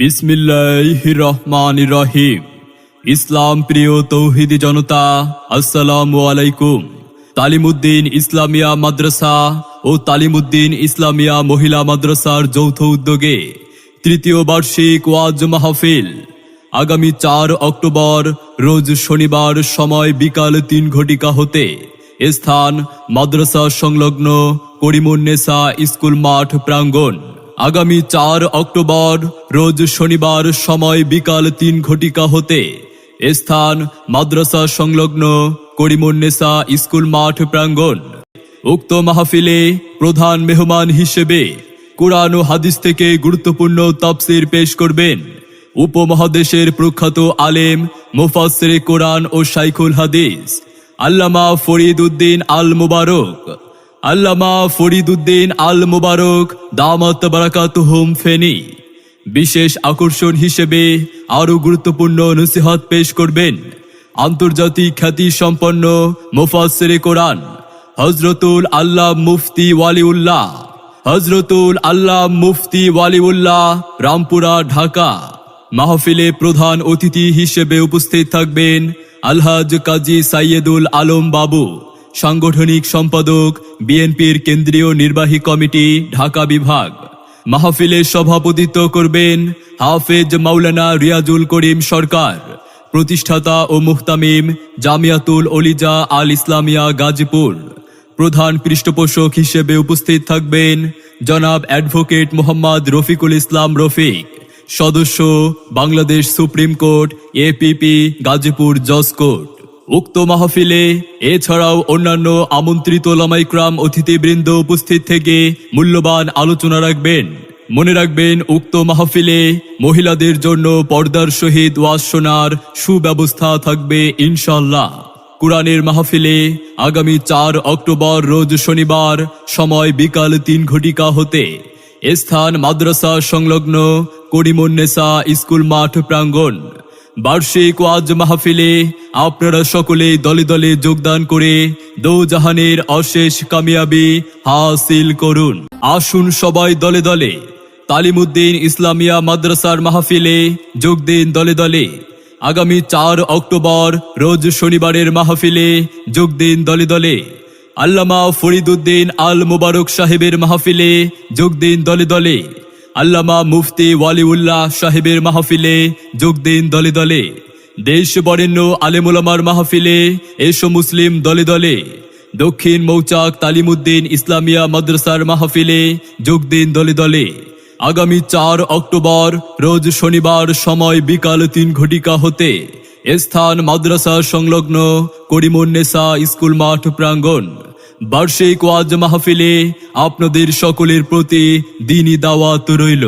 বিসমিল্লাহ রহমান রহিম ইসলাম প্রিয় তৌহিদি জনতা, আসসালামু আলাইকুম। তালিমুদ্দিন ইসলামিয়া মাদ্রাসা ও তালিমুদ্দিন ইসলামিয়া মহিলা মাদ্রাসার যৌথ উদ্যোগে তৃতীয় বার্ষিক ওয়াজ মাহফিল। আগামী চার অক্টোবর, রোজ শনিবার সময় বিকাল তিন ঘটিকা হতে স্থান মাদ্রাসা সংলগ্ন করিমুন্নেসা স্কুল মাঠ প্রাঙ্গণ। আগামী চার অক্টোবর রোজ শনিবার সময় বিকাল তিন ঘটিকা হতে স্থান মাদ্রাসা সংলগ্ন করিমুন্নেসা স্কুল মাঠ প্রাঙ্গণ। উক্ত মাহফিলে প্রধান মেহমান হিসেবে কোরআন ও হাদিস থেকে গুরুত্বপূর্ণ তাফসির পেশ করবেন উপমহাদেশের প্রখ্যাত আলেম, মুফাসসিরে কোরআন ও শাইখুল হাদিস, আল্লামা ফরিদ উদ্দিন আল মুবারক আল্লামা ফরিদ উদ্দিন আল মুবারক দামত বারাকাতুহুম ফেনী। বিশেষ আকর্ষণ হিসেবে আরও গুরুত্বপূর্ণ নসিহত পেশ করবেন আন্তর্জাতিক খ্যাতি সম্পন্ন মুফাসসিরে কোরআন হজরতুল আল্লাহ মুফতি ওয়ালিউল্লাহ হজরতুল আল্লাহ মুফতি ওয়ালিউল্লাহ, রামপুরা, ঢাকা। মাহফিলে প্রধান অতিথি হিসেবে উপস্থিত থাকবেন আলহাজ কাজী সাইয়েদুল আলম বাবু, সাংগঠনিক সম্পাদক বিএনপির কেন্দ্রীয় নির্বাহী কমিটি, ঢাকা বিভাগ। মাহফিলে সভাপতিত্ব করবেন হাফেজ মাওলানা রিয়াজুল করিম সরকার, প্রতিষ্ঠাতা ও মুহতামিম জামিয়াতুল অলিজা আল ইসলামিয়া গাজীপুর। প্রধান পৃষ্ঠপোষক হিসেবে উপস্থিত থাকবেন জনাব অ্যাডভোকেট মোহাম্মদ রফিকুল ইসলাম রফিক, সদস্য Bangladesh supreme court APP Gazipur জজ কোর্ট। উক্ত মাহফিলে, এছাড়াও অন্যান্য আমন্ত্রিত লামাইক্রাম অতিথিবৃন্দ উপস্থিত থেকে মূল্যবান আলোচনা রাখবেন। মনে রাখবেন, উক্ত মাহফিলে মহিলাদের জন্য পর্দার সহিত ওয়াজ শোনার সুব্যবস্থা থাকবে ইনশাল্লাহ কোরআনের মাহফিলে আগামী চার অক্টোবর রোজ শনিবার সময় বিকাল তিন ঘটিকা হতে স্থান মাদ্রাসা সংলগ্ন করিমুন্নেসা স্কুল মাঠ প্রাঙ্গণ। বার্ষিক ওয়াজ মাহফিলে আপনারা সকলে দলে দলে যোগদান করে দৌজাহানের অশেষ কামিয়াবি হাসিল করুন। আসুন সবাই দলে দলে। তালিমুদ্দিন ইসলামিয়া মাদ্রাসার মাহফিলে যোগ দিন দলে দলে। আগামী চার অক্টোবর রোজ শনিবারের মাহফিলে যোগ দিন দলে দলে। আল্লামা ফরিদুদ্দিন আল মুবারক সাহেবের মাহফিলে যোগ দিন দলে দলে। আল্লামা মুফতি ওয়ালিউল্লাহ সাহেবের মাহফিলে যোগ দিন দলে দলে। দেশ বরেণ্য আলেমুলামার মাহফিলে এসো মুসলিম দলে দলে। দক্ষিণ মৌচাক তালিমুদ্দিন ইসলামিয়া মাদ্রাসার মাহফিলে যোগ দিন দলে দলে। আগামী চার অক্টোবর, রোজ শনিবার সময় বিকাল তিন ঘটিকা হতে স্থান মাদ্রাসা সংলগ্ন করিমুন্নেসা স্কুল মাঠ প্রাঙ্গণ। বার্ষিক ওয়াজ মাহফিলে আপনাদের সকলের প্রতি দিনই দাওয়াত রইল।